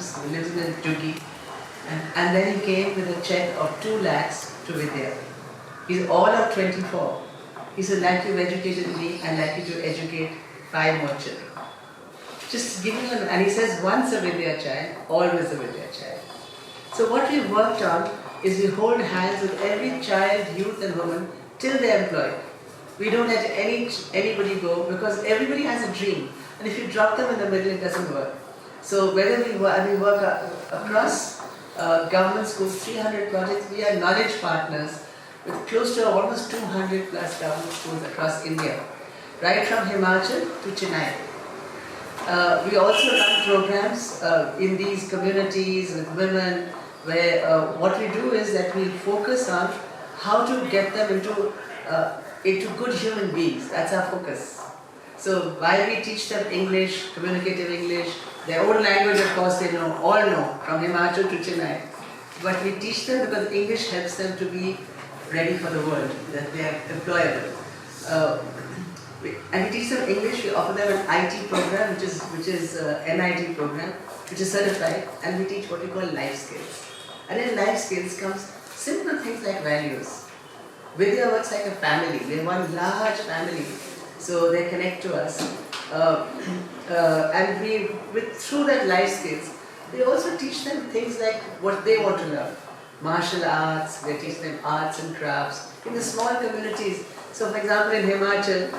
slums, who lives in a and, and then he came with a check of two lakhs to Vidya. He's all of 24. He said, like you've educated me, I'd like you to educate five more children. Just giving them, and he says, once a Vidya child, always a Vidya child. So what we've worked on is we hold hands with every child, youth and woman till they're employed. We don't let any anybody go because everybody has a dream. And if you drop them in the middle, it doesn't work. So whether we work, we work across uh, government schools, 300 projects, we are knowledge partners with close to almost 200 plus government schools across India, right from Himachal to Chennai. Uh, we also run programs uh, in these communities with women where uh, what we do is that we focus on how to get them into, uh, into good human beings. That's our focus. So while we teach them English, communicative English, their own language of course they know, all know, from Himachal to Chennai. But we teach them because English helps them to be ready for the world, that they are employable. Uh, we- and we teach them English, we offer them an IT program, which is, which is uh, NIT program, which is certified, and we teach what we call life skills. And in life skills comes simple things like values. Vidya works like a family, we're one large family, so they connect to us. Uh, uh, and we, with, through that life skills, we also teach them things like what they want to learn. Martial arts, we teach them arts and crafts in the small communities. So, for example, in Himachal,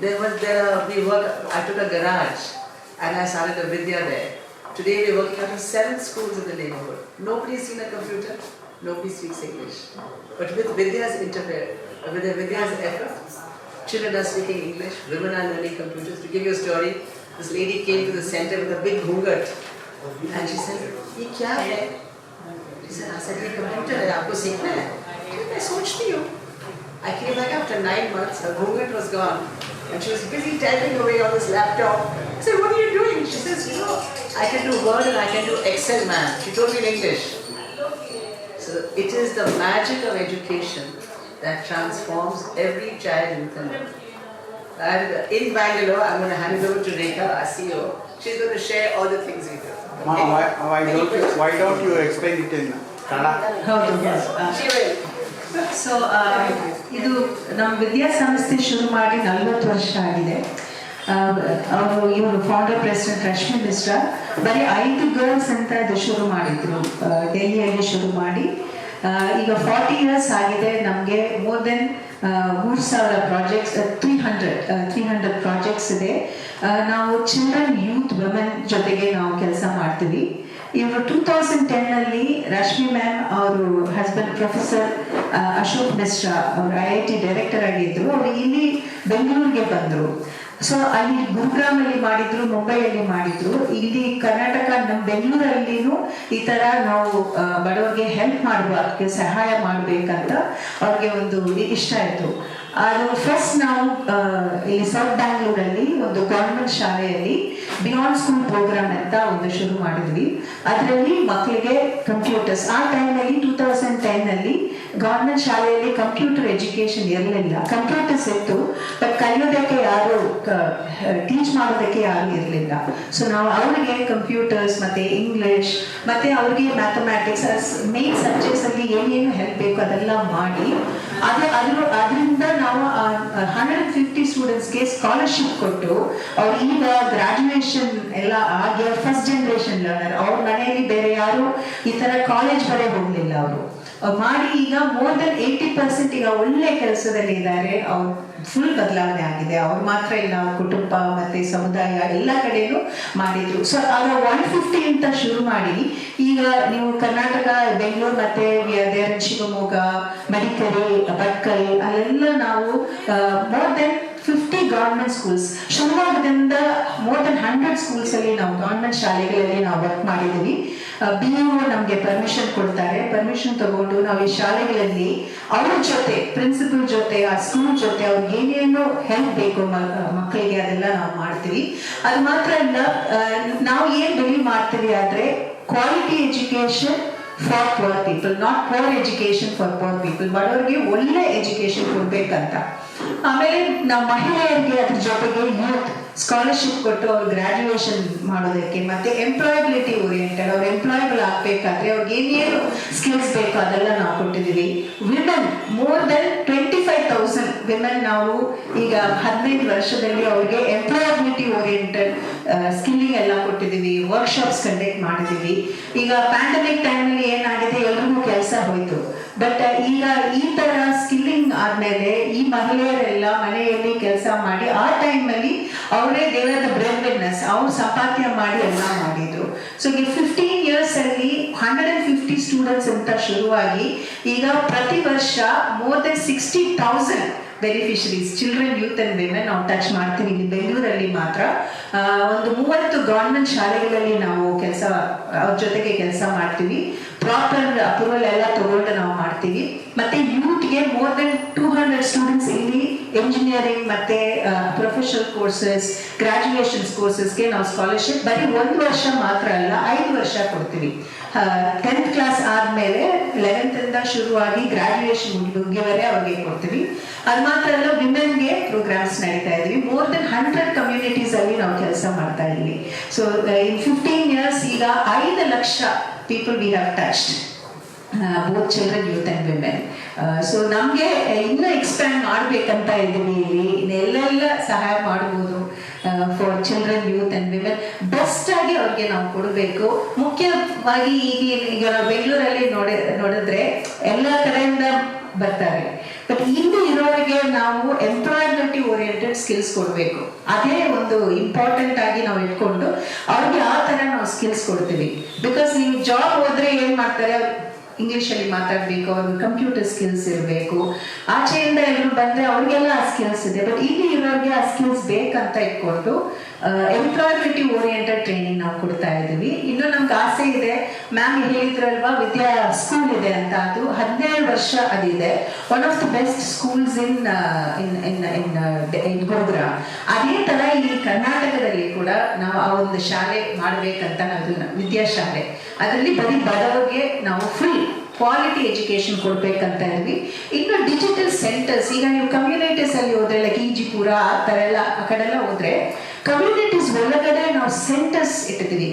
there was there we work. I took a garage and I started a vidya there. Today we're working out of seven schools in the neighborhood. Nobody's seen a computer. Nobody speaks English. But with Vidya's interfere, uh, with Vidya's effort, children are speaking English. Women are learning computers. To give you a story, this lady came to the center with a big ghungat, and she said, "ये क्या है?" She said, "I said ये computer है. आपको सीखना है." मैं सोचती हूँ. I came back after nine months, her ghungat was gone, and she was busy typing away on this laptop. I said, What are you doing? She says, You know, I can do Word and I can do Excel, man. She told me in English. So it is the magic of education that transforms every child in Finland. And in Bangalore, I'm going to hand it over to Rekha, our CEO. She's going to share all the things we do. Ma, why, why don't you, why don't you explain it in Kannada? ಹೌದು She will. So ಇದು ನಮ್ಮ ವಿದ್ಯಾಸಂಸ್ಥೆ ಶುರು ಮಾಡಿ ನಲವತ್ತು ವರ್ಷ ಆಗಿದೆ ಅವರು ಇವರು ಫೌಂಡರ್ ಪ್ರೆಸಿಡೆಂಟ್ ರಶ್ಮಿ ಮಿಶ್ರಾ ಬರೀ ಐದು ಗರ್ಲ್ಸ್ ಅಂತ ಇದು ಶುರು ಮಾಡಿದ್ರು ಡೆಲ್ಲಿಯಲ್ಲಿ ಶುರು ಮಾಡಿ ಈಗ ಫಾರ್ಟಿ ಇಯರ್ಸ್ ಆಗಿದೆ ನಮಗೆ ಮೋರ್ ದೆನ್ ಮೂರು ಸಾವಿರ projects three hundred three hundred projects ಇದೆ. ನಾವು ಚಿಲ್ಡ್ರನ್ ಯೂತ್ ವುಮೆನ್ ಜೊತೆಗೆ ನಾವು ಕೆಲಸ ಮಾಡ್ತೀವಿ. ಇವರು ಟೂ ತೌಸಂಡ್ ಟೆನ್ನಲ್ಲಿ ರಶ್ಮಿ ಮ್ಯಾಮ್ ಅವರು ಹಸ್ಬೆಂಡ್ ಪ್ರೊಫೆಸರ್ ಅಶೋಕ್ ಮಿಶ್ರಾ ಅವರು ಐ ಐ ಟಿ ಡೈರೆಕ್ಟರ್ ಆಗಿದ್ರು. ಅವರು ಇಲ್ಲಿ ಬೆಂಗಳೂರಿಗೆ ಬಂದರು. ಸೊ ಅಲ್ಲಿ ಗುರುಗ್ರಾಮಲ್ಲಿ ಮಾಡಿದ್ರು, ಮುಂಬೈಯಲ್ಲಿ ಮಾಡಿದ್ರು. ಇಲ್ಲಿ ಕರ್ನಾಟಕ ನಮ್ಮ ಬೆಂಗಳೂರಲ್ಲಿನೂ ಈ ತರ ನಾವು ಬಡವರಿಗೆ ಹೆಲ್ಪ್ ಮಾಡುವ ಸಹಾಯ ಮಾಡ್ಬೇಕಂತ ಅವ್ರಿಗೆ ಒಂದು ಇಷ್ಟ ಆಯ್ತು. ಅದು ಫಸ್ಟ್ ನಾವು ಇಲ್ಲಿ ಸೌತ್ ಬ್ಯಾಂಗ್ಳೂರಲ್ಲಿ ಒಂದು ಗೌರ್ಮೆಂಟ್ ಶಾಲೆಯಲ್ಲಿ ಬಿಯಾಂಡ್ ಸ್ಕೂಲ್ ಪ್ರೋಗ್ರಾಮ್ ಅಂತ ಒಂದು ಶುರು ಮಾಡಿದ್ವಿ. ಅದರಲ್ಲಿ ಮಕ್ಕಳಿಗೆ ಕಂಪ್ಯೂಟರ್ಸ್ ಆ ಟೈಮಲ್ಲಿ ಟೂ ತೌಸಂಡ್ ಟೆನ್ ಅಲ್ಲಿ ಗೌರ್ಮೆಂಟ್ ಶಾಲೆಯಲ್ಲಿ ಕಂಪ್ಯೂಟರ್ ಎಜುಕೇಶನ್ ಇರಲಿಲ್ಲ. ಕಂಪ್ಯೂಟರ್ಸ್ ಇತ್ತು ಬಟ್ ಕಲಿಯೋದಕ್ಕೆ ಯಾರು ಟೀಚ್ ಮಾಡೋದಕ್ಕೆ ಯಾರು ಇರಲಿಲ್ಲ. ಸೊ ನಾವು ಅವರಿಗೆ ಕಂಪ್ಯೂಟರ್ಸ್ ಮತ್ತೆ ಇಂಗ್ಲಿಷ್ ಮತ್ತೆ ಅವ್ರಿಗೆ ಮ್ಯಾಥಮ್ಯಾಟಿಕ್ಸ್ ಮೇನ್ ಸಬ್ಜೆಕ್ಟ್ಸ್ ಅಲ್ಲಿ ಏನೇನು ಹೆಲ್ಪ್ ಬೇಕು ಅದೆಲ್ಲ ಮಾಡಿ, ಅದೇ, ಅದ್ರ ಸ್ಟೂಡೆಂಟ್ಸ್ಗೆ ಸ್ಕಾಲರ್ಶಿಪ್ ಕೊಟ್ಟು ಅವ್ರು ಈಗ ಗ್ರಾಜುಯೇಷನ್ ಎಲ್ಲ ಆಗಿ ಫಸ್ಟ್ ಜನರೇಷನ್ ಲರ್ನರ್ ಅವ್ರ ಮನೆಯಲ್ಲಿ ಬೇರೆ ಯಾರು ಈ ತರ ಕಾಲೇಜ್ ಬರೆ ಹೋಗ್ಲಿಲ್ಲ ಅವರು. ಮಾಡಿ ಈಗ ಮೋರ್ ದನ್ ಏಯ್ಟಿ ಪರ್ಸೆಂಟ್ ಈಗ ಒಳ್ಳೆ ಕೆಲಸದಲ್ಲಿ ಇದ್ದಾರೆ. ಅವ್ರು ಫುಲ್ ಬದಲಾವಣೆ ಆಗಿದೆ. ಅವ್ರು ಮಾತ್ರ ಇಲ್ಲ ಕುಟುಂಬ ಮತ್ತೆ ಸಮುದಾಯ ಎಲ್ಲ ಕಡೆಯೂ ಮಾಡಿದ್ರು. ಸೊ ಆಗ ಒನ್ ಫಿಫ್ಟಿ ಅಂತ ಶುರು ಮಾಡಿ ಈಗ ನೀವು ಕರ್ನಾಟಕ, ಬೆಂಗಳೂರು ಮತ್ತೆ ಶಿವಮೊಗ್ಗ, ಮಡಿಕೇರಿ ಭಟ್ಕಲ್ ಅಲ್ಲೆಲ್ಲ ನಾವು more than fifty government schools ಶಿವಮೊಗ್ಗದಿಂದ ಮೋರ್ ದನ್ ಹಂಡ್ರೆಡ್ ಸ್ಕೂಲ್ಸ್ ಅಲ್ಲಿ ನಾವು ಗೌರ್ಮೆಂಟ್ ಶಾಲೆಗಳಲ್ಲಿ ನಾವು ವರ್ಕ್ ಮಾಡಿದ್ದೀವಿ. ಬಿ ನಮಗೆ ಪರ್ಮಿಷನ್ ಕೊಡ್ತಾರೆ. ಪರ್ಮಿಷನ್ ತಗೊಂಡು ನಾವು ಈ ಶಾಲೆಗಳಲ್ಲಿ ಅವ್ರ ಜೊತೆ ಪ್ರಿನ್ಸಿಪಲ್ ಜೊತೆ, ಆ ಸ್ಕೂಲ್ ಜೊತೆ ಅವ್ರಿಗೆ ಏನೇನು ಹೆಲ್ಪ್ ಬೇಕು ಮಕ್ಕಳಿಗೆ ಅದೆಲ್ಲ ನಾವು ಮಾಡ್ತೀವಿ. ಅದು ಮಾತ್ರ ಅಲ್ಲ ನಾವು ಏನ್ ಬಿಲೀವ್ ಮಾಡ್ತೀವಿ ಆದ್ರೆ quality education for poor people not poor education for poor people ಬಡವರಿಗೆ ಒಳ್ಳೆ ಎಜುಕೇಶನ್ ಕೊಡ್ಬೇಕಂತ. ಆಮೇಲೆ ನಾವು ಮಹಿಳೆಯರಿಗೆ ಅದ್ರ ಜೊತೆಗೆ ಯೂತ್ ಸ್ಕಾಲರ್ಶಿಪ್ ಕೊಟ್ಟು ಅವ್ರು ಗ್ರಾಜುಯೇಷನ್ ಮಾಡೋದಕ್ಕೆ ಮತ್ತೆ ಎಂಪ್ಲಾಯಬಿಲಿಟಿ ಓರಿಯೆಂಟೆಡ್ ಮಾಡಬೇಕಾದ್ರೆ ಅವ್ರಿಗೆ ಏನೇನು ಸ್ಕಿಲ್ಸ್ ಬೇಕು ಅದೆಲ್ಲ ನಾವು ಕೊಟ್ಟಿದ್ದೀವಿ. Women more than twenty five thousand women ನಾವು ಈಗ ಹದಿನೈದು ವರ್ಷದಲ್ಲಿ ಅವ್ರಿಗೆ ಎಂಪ್ಲಾಯಬಿಲಿಟಿ ಓರಿಯೆಂಟೆಡ್ ಸ್ಕಿಲ್ಲಿಂಗ್ ಎಲ್ಲ ಕೊಟ್ಟಿದ್ದೀವಿ ವರ್ಕ್ಶಾಪ್ಸ್ ಕಂಡಕ್ಟ್ ಮಾಡಿದ್ದೀವಿ. ಈಗ ಪ್ಯಾಂಡಮಿಕ್ ಟೈಮಲ್ಲಿ ಏನಾಗಿದೆ? ಎಲ್ರಿಗೂ ಕೆಲಸ ಹೋಯ್ತು. ಬಟ್ ಈಗ ಈ ತರ ಸ್ಕಿಲ್ಲಿಂಗ್ ಆದ್ಮೇಲೆ ಈ ಮಹಿಳೆಯರೆಲ್ಲ ಮನೆಯಲ್ಲಿ ಕೆಲಸ ಮಾಡಿ, ಆ ಟೈಮ್ ಅಲ್ಲಿ ಅವರೇ ದೇವರದ ಬ್ರೆಡ್ ಅವ್ರು ಸಂಪಾದನೆ ಮಾಡಿ ಎಲ್ಲ ಮಾಡಿದ್ರು. ಸೊ ಈ ಫಿಫ್ಟೀನ್ ಇಯರ್ಸ್ ಅಲ್ಲಿ ಹಂಡ್ರೆಡ್ ಅಂಡ್ ಫಿಫ್ಟಿ ಸ್ಟೂಡೆಂಟ್ಸ್ ಅಂತ ಶುರುವಾಗಿ ಈಗ ಪ್ರತಿ ವರ್ಷ more than sixty thousand beneficiaries children youth and women ನಾವು ಟಚ್ ಮಾಡ್ತೀವಿ. ಇಲ್ಲಿ ಬೆಂಗಳೂರಲ್ಲಿ ಮಾತ್ರ ಒಂದು ಮೂವತ್ತು ಗೌರ್ಮೆಂಟ್ ಶಾಲೆಗಳಲ್ಲಿ ನಾವು ಕೆಲಸ, ಅವ್ರ ಜೊತೆಗೆ ಕೆಲಸ ಮಾಡ್ತೀವಿ. ಪ್ರಾಪರ್ ಅಪ್ರೂವಲ್ ಎಲ್ಲ ತಗೊಂಡು ನಾವು ಮಾಡ್ತೀವಿ. ಮತ್ತೆ ಯೂತ್ಗೆ more than two hundred students ಇಲ್ಲಿ ಇಂಜಿನಿಯರಿಂಗ್ ಮತ್ತೆ ಪ್ರೊಫೆಷನಲ್ ಕೋರ್ಸಸ್ ಗ್ರಾಜುಯೇಷನ್ಸ್ ಕೋರ್ಸಸ್ಗೆ ನಾವು ಸ್ಕಾಲರ್ಶಿಪ್ ಬರೀ ಒಂದು ವರ್ಷ ಮಾತ್ರ ಅಲ್ಲ, ಐದು ವರ್ಷ ಕೊಡ್ತೀವಿ. ಟೆಂತ್ ಕ್ಲಾಸ್ ಆದ್ಮೇಲೆ ಲೆವೆಂತ್ ಇಂದ ಶುರುವಾಗಿ ಗ್ರಾಜುಯೇಷನ್ ಮುಗಿಯವರೆ ಅವ್ರಿಗೆ ಕೊಡ್ತೀವಿ. ಅದು ಮಾತ್ರ ಅಲ್ಲ ವಿಮೆನ್ಗೆ ಪ್ರೋಗ್ರಾಮ್ಸ್ ನಡೀತಾ ಇದ್ವಿ. ಮೋರ್ ದೆನ್ ಹಂಡ್ರೆಡ್ ಕಮ್ಯುನಿಟೀಸ್ ಅಲ್ಲಿ ನಾವು ಕೆಲಸ ಮಾಡ್ತಾ ಇದ್ವಿ. ಸೊ ಇನ್ ಫಿಫ್ಟೀನ್ ಇಯರ್ಸ್ ಈಗ ಐದು lakh people we have touched both children youth and women so ನಮಗೆ ಇನ್ನೂ ಎಕ್ಸ್ಪ್ಯಾಂಡ್ ಮಾಡಬೇಕಂತ ಇದ್ದೀವಿ ಇಲ್ಲಿ. ಎಲ್ಲೆಲ್ಲ ಸಹಾಯ ಮಾಡ್ಬೋದು for children youth and women best ಆಗಿ ಅವ್ರಿಗೆ ನಾವು ಕೊಡಬೇಕು. ಮುಖ್ಯವಾಗಿ ಈಗ ಈಗ ಬೆಂಗಳೂರಲ್ಲಿ ನೋಡಿ, ನೋಡಿದ್ರೆ, ಎಲ್ಲ ಕಡೆಯಿಂದ ಬರ್ತಾರೆ. ಬಟ್ ಇಲ್ಲಿ ಇರೋರಿಗೆ ನಾವು ಎಂಪ್ಲಾಯ್ಮೆಂಟಿ ಓರಿಯೆಂಟೆಡ್ ಸ್ಕಿಲ್ಸ್ ಕೊಡಬೇಕು. ಅದೇ ಒಂದು ಇಂಪಾರ್ಟೆಂಟ್ ಆಗಿ ನಾವು ಇಟ್ಕೊಂಡು ಅವ್ರಿಗೆ ಆ ಥರ ನಾವು ಸ್ಕಿಲ್ಸ್ ಕೊಡ್ತೀವಿ. ಬಿಕಾಸ್ ನೀವು ಜಾಬ್ ಹೋದ್ರೆ ಏನು ಮಾಡ್ತಾರೆ? ಇಂಗ್ಲೀಷಲ್ಲಿ ಮಾತಾಡಬೇಕು, ಅವ್ರಿಗೆ ಕಂಪ್ಯೂಟರ್ ಸ್ಕಿಲ್ಸ್ ಇರಬೇಕು. ಆಚೆಯಿಂದ ಎಲ್ಲರೂ ಬಂದರೆ ಅವ್ರಿಗೆಲ್ಲ ಆ ಸ್ಕಿಲ್ಸ್ ಇದೆ. ಬಟ್ ಇಲ್ಲಿ ಇರೋರಿಗೆ ಆ ಸ್ಕಿಲ್ಸ್ ಬೇಕಂತ ಇಟ್ಕೊಂಡು ಎಂಪ್ಲಾಯ್ಮೆಂಟಿ ಓರಿಯೆಂಟೆಡ್ ಟ್ರೈನಿಂಗ್ ನಾವು ಕೊಡ್ತಾ ಇದ್ದೀವಿ. ಇನ್ನು ನಮ್ಗೆ ಆಸೆ ಇದೆ. ಮ್ಯಾಮ್ ಹೇಳಿದ್ರಲ್ವಾ, ವಿದ್ಯಾ ಸ್ಕೂಲ್ ಇದೆ ಅಂತ. ಅದು ಹದಿನೇಳು ವರ್ಷ ಅದಿದೆ. One of the best schools in in in in Gogra ಅದೇ ಥರ ಇಲ್ಲಿ ಕರ್ನಾಟಕದಲ್ಲಿ ಕೂಡ ನಾವು ಆ ಒಂದು ಶಾಲೆ ಮಾಡಬೇಕಂತ ನಾವು ವಿದ್ಯಾಶಾಲೆ. ಅದರಲ್ಲಿ ಬರೀ ಬಡವರಿಗೆ ನಾವು ಫುಲ್ ಕ್ವಾಲಿಟಿ ಎಜುಕೇಶನ್ ಕೊಡಬೇಕಂತ ಇದ್ವಿ. ಇನ್ನು ಡಿಜಿಟಲ್ ಸೆಂಟರ್ಸ್ ಈಗ ನೀವು ಕಮ್ಯುನಿಟೀಸ್ ಅಲ್ಲಿ ಹೋದ್ರೆ ಲೈಕ್ ಈಜಿಪುರ, ಆ ಥರ ಎಲ್ಲ ಆ ಕಡೆ ಎಲ್ಲ ಹೋದ್ರೆ ಕಮ್ಯುನಿಟೀಸ್ ಒಳಗಡೆ ನಾವು ಸೆಂಟರ್ಸ್ ಇಟ್ಟಿದ್ದೀವಿ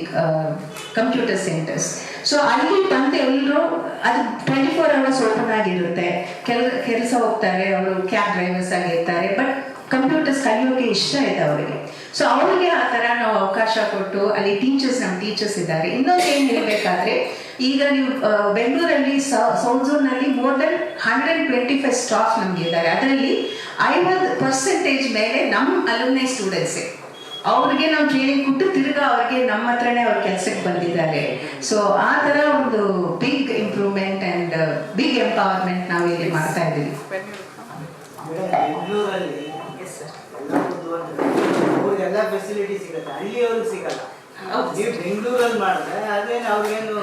ಕಂಪ್ಯೂಟರ್ ಸೆಂಟರ್ಸ್ ಸೊ ಅಲ್ಲಿ ಬಂದು ಎಲ್ಲರೂ, ಅದು ಟ್ವೆಂಟಿ ಫೋರ್ ಅವರ್ಸ್ ಓಪನ್ ಆಗಿರುತ್ತೆ. ಕೆಲ, ಕೆಲಸ ಹೋಗ್ತಾರೆ, ಅವರು ಕ್ಯಾಬ್ ಡ್ರೈವರ್ಸ್ ಆಗಿರ್ತಾರೆ ಬಟ್ ಕಂಪ್ಯೂಟರ್ಸ್ ಕಲಿಯೋಕೆ ಇಷ್ಟ ಇದೆ ಅವರಿಗೆ. ಸೊ ಅವಳಿಗೆ ಆ ಥರ ನಾವು ಅವಕಾಶ ಕೊಟ್ಟು ಅಲ್ಲಿ ಟೀಚರ್ಸ್ ನಮ್ಮ ಟೀಚರ್ಸ್ ಇದ್ದಾರೆ. ಇನ್ನೊಂದು ಏನು ಹೇಳಬೇಕಾದ್ರೆ, ಈಗ ನೀವು ಬೆಂಗಳೂರಲ್ಲಿ south ಝೋನ್ನಲ್ಲಿ more than hundred twenty five staff ನಮ್ಗೆ ಇದ್ದಾರೆ. ಅದರಲ್ಲಿ ಐವತ್ತು ಪರ್ಸೆಂಟೇಜ್ ಮೇಲೆ ನಮ್ಮ ಅಲುಮ್ನೈ ಸ್ಟೂಡೆಂಟ್ಸೇ ಅವ್ರಿಗೆ ನಾವು ಟ್ರೈನಿಂಗ್ ಕೊಟ್ಟು ತಿರ್ಗಾ ಅವ್ರಿಗೆ ನಮ್ಮ ಹತ್ರನೇ ಅವ್ರ ಕೆಲಸಕ್ಕೆ ಬಂದಿದ್ದಾರೆ. ಸೊ ಆ ಥರ ಒಂದು big improvement and big empowerment ನಾವು ಇಲ್ಲಿ ಮಾಡ್ತಾ ಇದ್ದೀವಿ. ಅವ್ರಿಗೆಲ್ಲ ಫೆಸಿಲಿಟಿ ಸಿಗುತ್ತೆ. ಹಳ್ಳಿಯವ್ರಿಗೆ ಸಿಗಲ್ಲ. ನೀವು ಬೆಂಗಳೂರಲ್ಲಿ ಮಾಡಿದ್ರೆ ಅದೇನು ಅವ್ರಿಗೇನು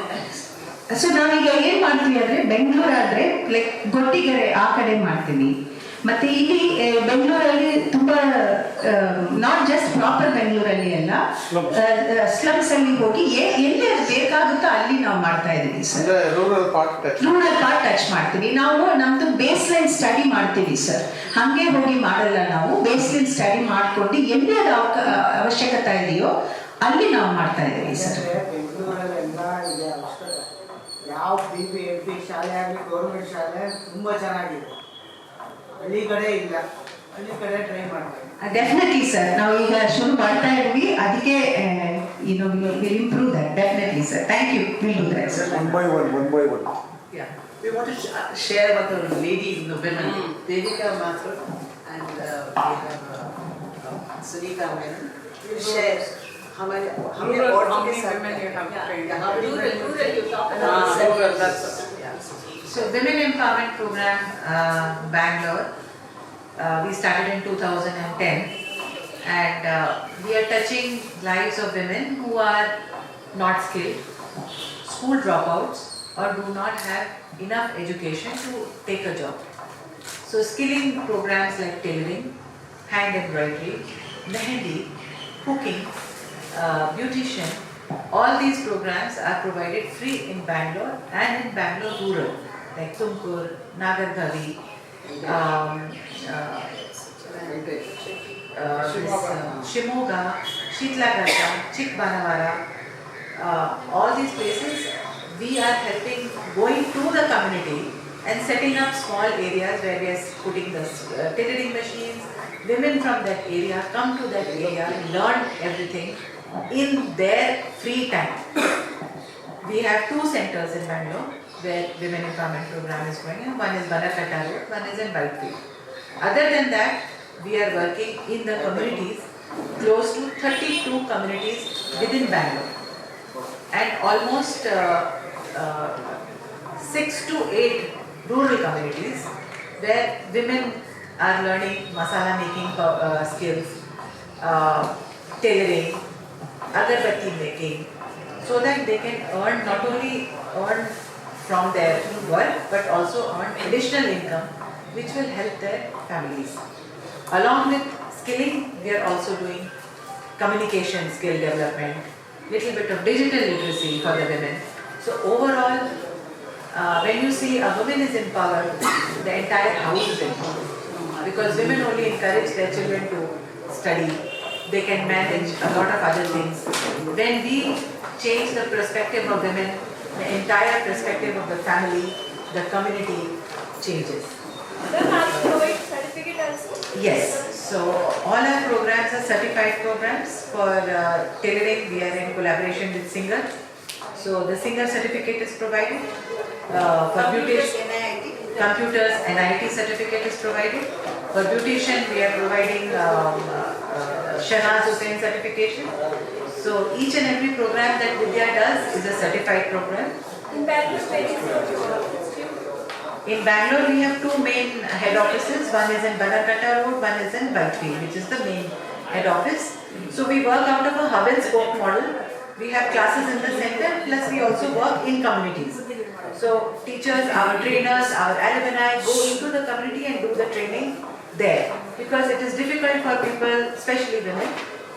ಸೊ ನಾವೀಗ ಏನ್ ಮಾಡ್ತೀವಿ ಅಂದ್ರೆ ಬೆಂಗಳೂರಾದ್ರೆ ಲೈಕ್ ಗೊಟ್ಟಿಗೆರೆ ಆ ಕಡೆ ಮಾಡ್ತೀವಿ. ಮತ್ತೆ ಇಲ್ಲಿ ಬೆಂಗಳೂರಲ್ಲಿ ತುಂಬಾ ನಾಟ್ ಜಸ್ಟ್ ಪ್ರಾಪರ್ ಬೆಂಗಳೂರಲ್ಲಿ ಅಲ್ಲ ಸ್ಲಮ್ಸ್ ಅಲ್ಲಿ ಹೋಗಿ ಎ- ಎಲ್ಲೇ ಬೇಕಾಗುತ್ತೋ ಅಲ್ಲಿ ನಾವು ಮಾಡ್ತಾ ಇದೀವಿ sir. Rural part touch rural part touch ಮಾಡ್ತೀವಿ. ನಾವು ನಮ್ದು ಬೇಸ್ ಲೈನ್ ಸ್ಟಡಿ ಮಾಡ್ತೀವಿ ಸರ್. ಹಂಗೆ ಹೋಗಿ ಮಾಡಲ್ಲ ನಾವು. ಬೇಸ್ ಲೈನ್ ಸ್ಟಡಿ ಮಾಡ್ಕೊಂಡು ಎಲ್ಲಿ ಅದು ಅವಕ- ಅವಶ್ಯಕತೆ ಇದೆಯೋ ಅಲ್ಲಿ ನಾವು ಮಾಡ್ತಾ ಇದೀವಿ ಸರ್. ಬೆಂಗಳೂರಲ್ಲಿ ಎಲ್ಲ ಇದೆ ಅವಶ್ಯಕತೆ ಯಾವ ಬಿ ಬಿ ಎಲ್ ಪಿ ಶಾಲೆ ಆಗಲಿ ಗೌರ್ಮೆಂಟ್ ಶಾಲೆ ತುಂಬ ಚೆನ್ನಾಗಿದೆ. ಹಳ್ಳಿ ಕಡೆ ಇಲ್ಲ ಹಳ್ಳಿ ಕಡೆ ಟ್ರೈ ಮಾಡ್ತಾರೆ ಡೆಫಿನೆಟ್ಲಿ ಸರ್ ನಾವು ಈಗ ಶುರು ಮಾಡ್ತಾ ಇದ್ವಿ ಅದಕ್ಕೆ ಏನು will improve that definitely sir thank you will do that sir one by one one by one Yeah, we want to sh- share what the ladies, the women, Devika Mathur and uh, we have uh, uh, Sunita Menon. We'll share how many, how many Rural, how orphanages many are women there? you have Yeah, trained? yeah, how many Rural, women- rural you talk Ah, about. rural, that's what, yeah. so Women Empowerment Program, uh, Bangalore, uh, we started in 2010 and uh, we are touching lives of women who are not skilled, school dropouts or do not have enough education to take a job. So skilling programs like tailoring, hand embroidery, mehendi, cooking, uh, beautician, all these programs are provided free in Bangalore and in Bangalore rural, like Tumkur, Nagargavi, um, uh, uh, uh, Shimoga, Chikbanavara, uh, all these places we are helping going to the community and setting up small areas where we are putting the uh, tailoring machines. Women from that area come to that area, learn everything in their free time. We have two centers in Bangalore where women empowerment program is going on. One is Banakatta Road, one is in Whitefield. Other than that, we are working in the communities, close to 32 communities within Bangalore. And almost uh, uh, six to eight rural communities where women are learning masala making uh, skills, uh, tailoring, agarbatti making, so that they can earn not only earn from their work but also earn additional income which will help their families. Along with skilling, we are also doing communication skill development, little bit of digital literacy for the women. So overall, uh, when you see a woman is empowered, the entire house is empowered. Because women only encourage their children to study, they can manage a lot of other things. When we change the perspective of women, the entire perspective of the family, the community changes. Ma'am, are certificate also? Yes, so all our programs are certified programs. For uh, tailoring, we are in collaboration with Singer. So the Singer certificate is provided. Uh, For beautician, computers, NIT certificate is provided. For beautician, we are providing um, uh, Shahnaaz Hussain certification. So each and every program that Vidya does is a certified program. In Bangalore, where is your institute? In Bangalore, we have two main head offices. One is in Banakatta Road, one is in Whitefield, which is the main head office. So we work out of a hub and spoke model. We have classes in the center, plus we also work in communities. So teachers, our trainers, our alumni go into the community and do the training there. Because it is difficult for people, especially women,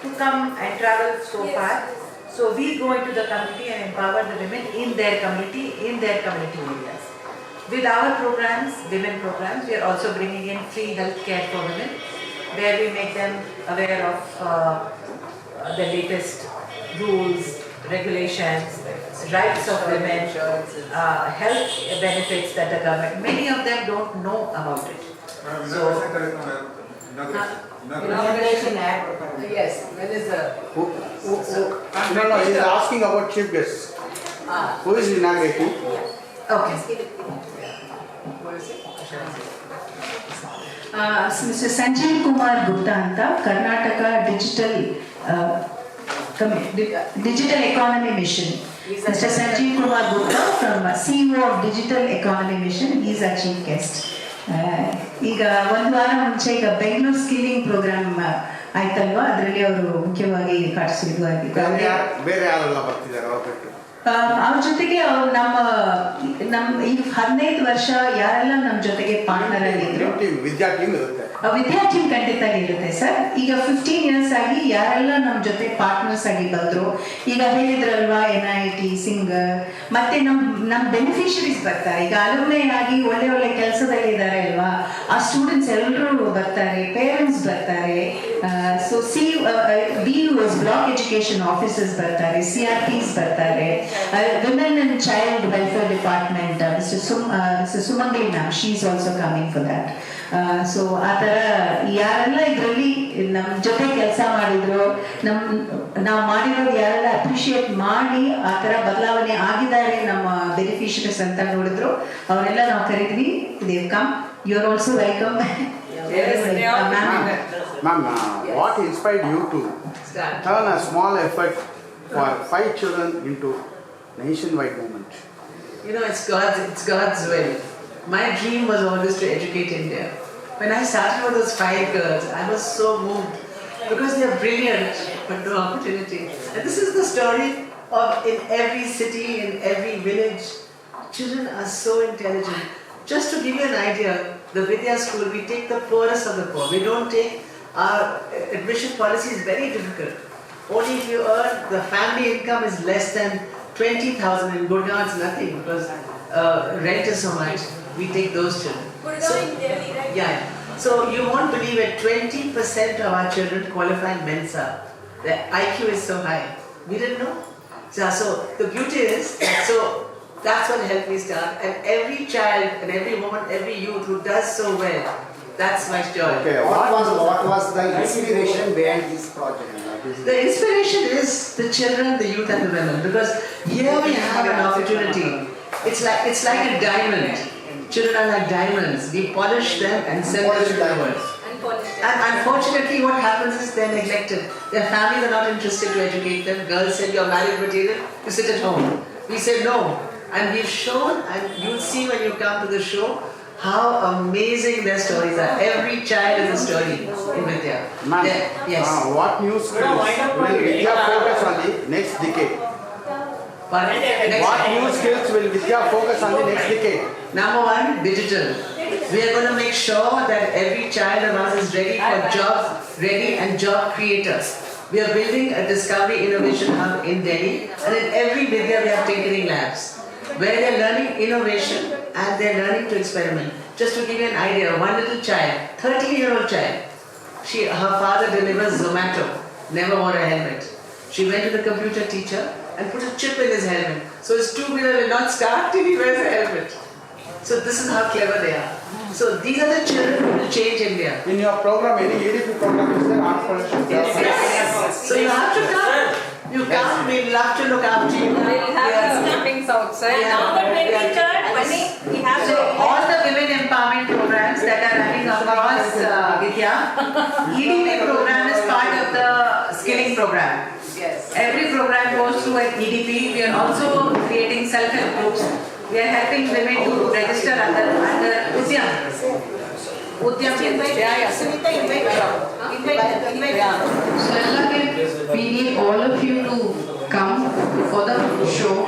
to come and travel so Yes, far. yes. So we go into the community and empower the women in their community, in their community areas. With our programs, women programs, we are also bringing in free health care for women, where we make them aware of uh, the latest rules, regulations, rights of women, uh, health benefits that the government, many of them don't know about it. So, Inauguration act ಬರ್ತಾರೆ. Yes, when is the? Who, who, who, no, no, he's asking about chief guests. Ah, Who is inaugurating? okay. what is it? Mister Sanjeev Kumar Gupta ಅಂತ Karnataka digital digital economy mission mister Sanjeev Kumar Gupta from CEO of digital economy mission is a chief guest ಈಗ ಒಂದು ವಾರ ಮುಂಚೆ ಈಗ Bengaluru skilling program ಆಯ್ತಲ್ವಾ? ಅದರಲ್ಲಿ ಅವರು ಮುಖ್ಯವಾಗಿ ಪಾರ್ಟಿಸಿಪೇಟ್ ಆಗಿದ್ದಾರೆ ಅವ್ರ ಜೊತೆಗೆ ಅವ್ರು ನಮ್ಮ ನಮ್ ಈ ಹದಿನೈದು ವರ್ಷ ಯಾರೆಲ್ಲ ನಮ್ಮ ಜೊತೆಗೆ ಪಾರ್ಟ್ನರ್ ಆಗಿದ್ರು? ಟೀಮ್ ವಿದ್ಯಾ ಇರುತ್ತೆ. ಆ, ವಿದ್ಯಾ ಖಂಡಿತ ಇರುತ್ತೆ ಸರ್. ಈಗ ಫಿಫ್ಟೀನ್ ಇಯರ್ಸ್ ಆಗಿ ಯಾರೆಲ್ಲ ನಮ್ಮ ಜೊತೆ ಪಾರ್ಟ್ನರ್ಸ್ ಆಗಿ ಬಂದ್ರು ಈಗ ಹೇಳಿದ್ರಲ್ವಾ ಎನ್ ಐ ಟಿ ಸಿಂಗರ್ ಮತ್ತೆ ನಮ್ಮ ನಮ್ಮ ಬೆನಿಫಿಷರೀಸ್ ಬರ್ತಾರೆ. ಈಗ ಅಲುಮ್ನೆ ಆಗಿ ಒಳ್ಳೆ ಒಳ್ಳೆ ಕೆಲಸದಲ್ಲಿ ಇದ್ದಾರೆ ಅಲ್ವಾ? ಆ ಸ್ಟೂಡೆಂಟ್ಸ್ ಎಲ್ಲರೂ ಬರ್ತಾರೆ ಪೇರೆಂಟ್ಸ್ ಬರ್ತಾರೆ. So C B block education officers ಬರ್ತಾರೆ ಸಿ ಆರ್ ಪಿಸ್ ಬರ್ತಾರೆ. Women and child welfare department mister ಸುಮ್ mister Sumangali ma'am she is also coming for that so ಆ ಥರ ಯಾರೆಲ್ಲ ಇದರಲ್ಲಿ ನಮ್ಮ ಜೊತೆ ಕೆಲಸ ಮಾಡಿದ್ರು ನಮ್ಮ ನಾವು ಮಾಡಿರೋದು ಯಾರೆಲ್ಲ ಅಪ್ರಿಷಿಯೇಟ್ ಮಾಡಿ ಆ ಥರ ಬದಲಾವಣೆ ಆಗಿದ್ದಾರೆ ನಮ್ಮ ಬೆನಿಫಿಷರೀಸ್ ಅಂತ ನೋಡಿದ್ರು ಅವರೆಲ್ಲ ನಾವು ಕರೀದ್ವಿ they've come you are also welcome ma'am Ma'am, what inspired you to Start. turn a small effort for five children into nationwide movement? You know, it's God's, it's God's will. My dream was always to educate India. When I started with those five girls, I was so moved because they are brilliant, but no opportunity. And this is the story of in every city, in every village, children are so intelligent. Just to give you an idea, the Vidya school, we take the poorest of the poor. We don't take, our admission policy is very difficult. Only if you earn, the family income is less than 20,000 in Gurgaon, it's nothing because uh, rent is so much. We take those children. Gurgaon in Delhi, right? Yeah. So you won't believe it, 20% of our children qualify in Mensa. Their IQ is so high. We didn't know. So, so the beauty is, so That's what helped me start. And every child and every woman, every youth who does so well, that's my joy. Okay, What was, what was the inspiration behind this project? The inspiration is the children, the youth, and the women because here we have an opportunity. It's like it's like a diamond. Children are like diamonds. We polish them and send them to the world. And unfortunately, what happens is they're neglected. Their families are not interested to educate them. Girls said, You're married material, you sit at home. We said, No. And we've shown, and you'll see when you come to the show, how amazing their stories are. Every child is a story in Vidya. Ma'am, They're- Yes. uh, what new skills will Vidya focus on the next decade? But next What new skills will Vidya focus on the next decade? Number one, digital. We are going to make sure that every child of us is ready for job ready and job creators. We are building a discovery innovation hub in Delhi, and in every Vidya we have tinkering labs where they are learning innovation and they are learning to experiment. Just to give you an idea, one little child, 13 year old child, she, her father delivers Zomato, never wore a helmet. She went to the computer teacher and put a chip in his helmet. So his two wheeler will not start till he wears a helmet. So this is how clever they are. So these are the children who will change India. In your program, any EDP program is there? Entrepreneurship? Yes. So you have to come. You come, we love to look after you. We'll have Yes. the campings outside. Yeah. November Yeah. twenty-third, Monday, we have So the. all the women empowerment programs that are running across uh, Vidya, EDP program is part of the skilling program. Yes. Every program goes through an EDP. We are also creating self-help groups. We are helping women to register under, under Udyam. उद्याची invite ah. we need all of you to come for the show.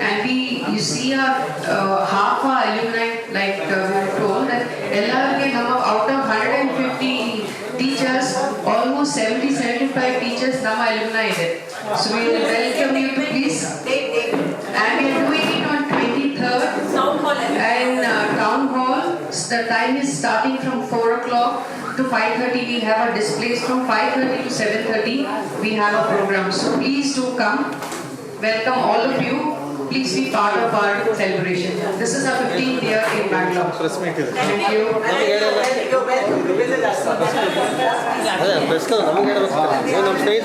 And we you see our uh, half our alumni like uh, we were told that LR ke nama out of 150 teachers almost 70 75 teachers nama alumni there so we welcome you to please. Time is starting from 4 o'clock to 5.30. We have a displays from 5.30 to 7.30. We have a program. So please do come. Welcome all of you. Please be part of our celebration. This is our 15th year in Bangalore. Thank you. You're welcome to visit us. ಅದೇ